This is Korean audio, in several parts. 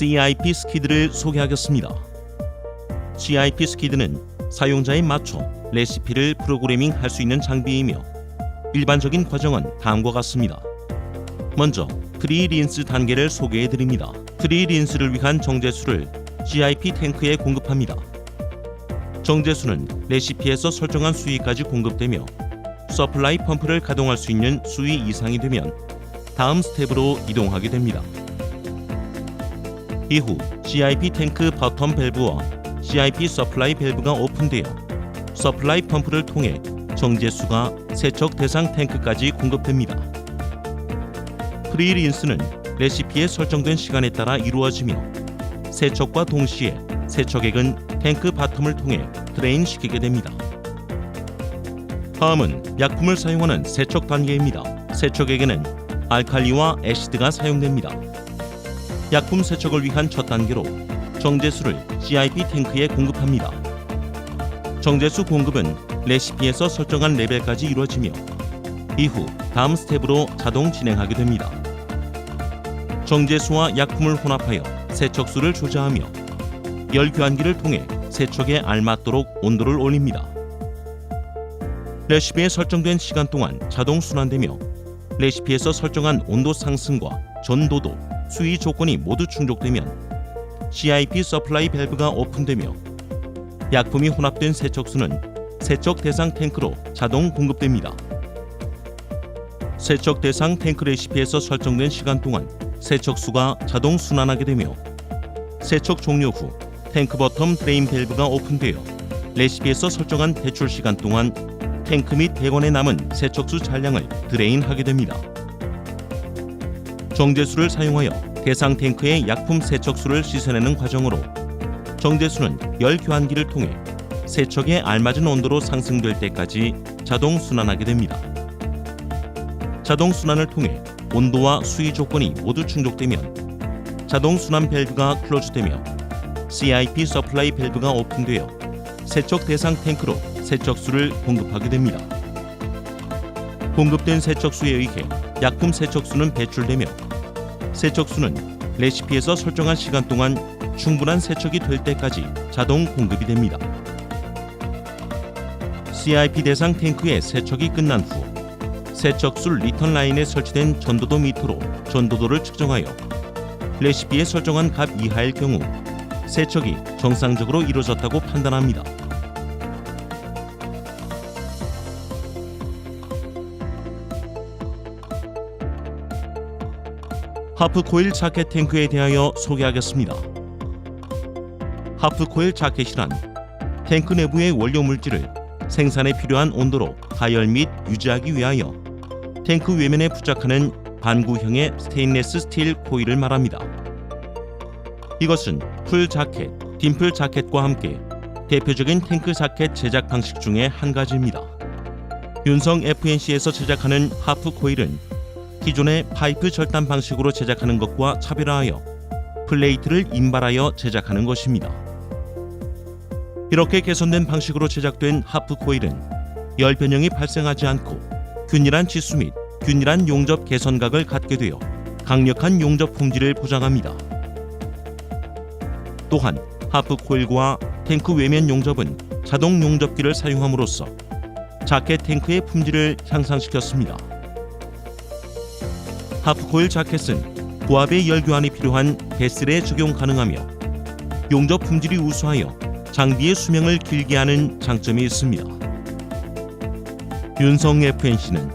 CIP 스키드를 소개하겠습니다. CIP 스키드는 사용자에 맞춰 레시피를 프로그래밍 할 수 있는 장비이며 일반적인 과정은 다음과 같습니다. 먼저 프리린스 단계를 소개해 드립니다. 프리린스를 위한 정제수를 CIP 탱크에 공급합니다. 정제수는 레시피에서 설정한 수위까지 공급되며 서플라이 펌프를 가동할 수 있는 수위 이상이 되면 다음 스텝으로 이동하게 됩니다. 이후 CIP 탱크 버텀 밸브와 CIP 서플라이 밸브가 오픈되어 서플라이 펌프를 통해 정제수가 세척 대상 탱크까지 공급됩니다. 프리린스는 레시피에 설정된 시간에 따라 이루어지며 세척과 동시에 세척액은 탱크 바텀을 통해 드레인 시키게 됩니다. 다음은 약품을 사용하는 세척 단계입니다. 세척액에는 알칼리와 애시드가 사용됩니다. 약품 세척을 위한 첫 단계로 정제수를 CIP 탱크에 공급합니다. 정제수 공급은 레시피에서 설정한 레벨까지 이루어지며 이후 다음 스텝으로 자동 진행하게 됩니다. 정제수와 약품을 혼합하여 세척수를 조절하며 열 교환기를 통해 세척에 알맞도록 온도를 올립니다. 레시피에 설정된 시간 동안 자동 순환되며 레시피에서 설정한 온도 상승과 전도도 수위 조건이 모두 충족되면 CIP 서플라이 밸브가 오픈되며 약품이 혼합된 세척수는 세척 대상 탱크로 자동 공급됩니다. 세척 대상 탱크 레시피에서 설정된 시간 동안 세척수가 자동 순환하게 되며 세척 종료 후 탱크 버텀 드레인 밸브가 오픈되어 레시피에서 설정한 배출 시간 동안 탱크 및 배관에 남은 세척수 잔량을 드레인하게 됩니다. 정제수를 사용하여 대상 탱크의 약품 세척수를 씻어내는 과정으로 정제수는 열 교환기를 통해 세척에 알맞은 온도로 상승될 때까지 자동 순환하게 됩니다. 자동 순환을 통해 온도와 수위 조건이 모두 충족되면 자동 순환 밸브가 클로즈되며 CIP 서플라이 밸브가 오픈되어 세척 대상 탱크로 세척수를 공급하게 됩니다. 공급된 세척수에 의해 약품 세척수는 배출되며 세척수는 레시피에서 설정한 시간 동안 충분한 세척이 될 때까지 자동 공급이 됩니다. CIP 대상 탱크의 세척이 끝난 후 세척술 리턴 라인에 설치된 전도도 미터로 전도도를 측정하여 레시피에 설정한 값 이하일 경우 세척이 정상적으로 이루어졌다고 판단합니다. 하프 코일 자켓 탱크에 대하여 소개하겠습니다. 하프 코일 자켓이란 탱크 내부의 원료 물질을 생산에 필요한 온도로 가열 및 유지하기 위하여 탱크 외면에 부착하는 반구형의 스테인레스 스틸 코일을 말합니다. 이것은 풀 자켓, 딤플 자켓과 함께 대표적인 탱크 자켓 제작 방식 중의 한 가지입니다. 윤성 FNC에서 제작하는 하프 코일은 기존의 파이프 절단 방식으로 제작하는 것과 차별화하여 플레이트를 인발하여 제작하는 것입니다. 이렇게 개선된 방식으로 제작된 하프 코일은 열 변형이 발생하지 않고 균일한 치수 및 균일한 용접 개선각을 갖게 되어 강력한 용접 품질을 보장합니다. 또한 하프 코일과 탱크 외면 용접은 자동 용접기를 사용함으로써 자켓 탱크의 품질을 향상시켰습니다. 하프 코일 자켓은 고압의 열 교환이 필요한 베슬에 적용 가능하며 용접 품질이 우수하여 장비의 수명을 길게 하는 장점이 있습니다. 윤성 FNC는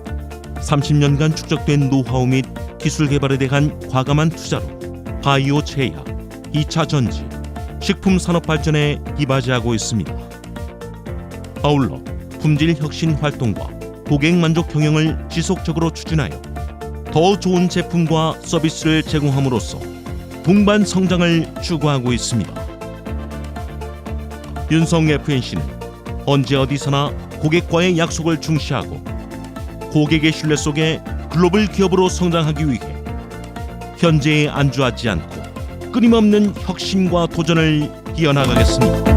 30년간 축적된 노하우 및 기술 개발에 대한 과감한 투자로 바이오 제약, 2차 전지, 식품 산업 발전에 이바지하고 있습니다. 아울러 품질 혁신 활동과 고객 만족 경영을 지속적으로 추진하여 더 좋은 제품과 서비스를 제공함으로써 동반 성장을 추구하고 있습니다. 윤성 FNC는 언제 어디서나 고객과의 약속을 중시하고 고객의 신뢰 속에 글로벌 기업으로 성장하기 위해 현재에 안주하지 않고 끊임없는 혁신과 도전을 이어나가겠습니다.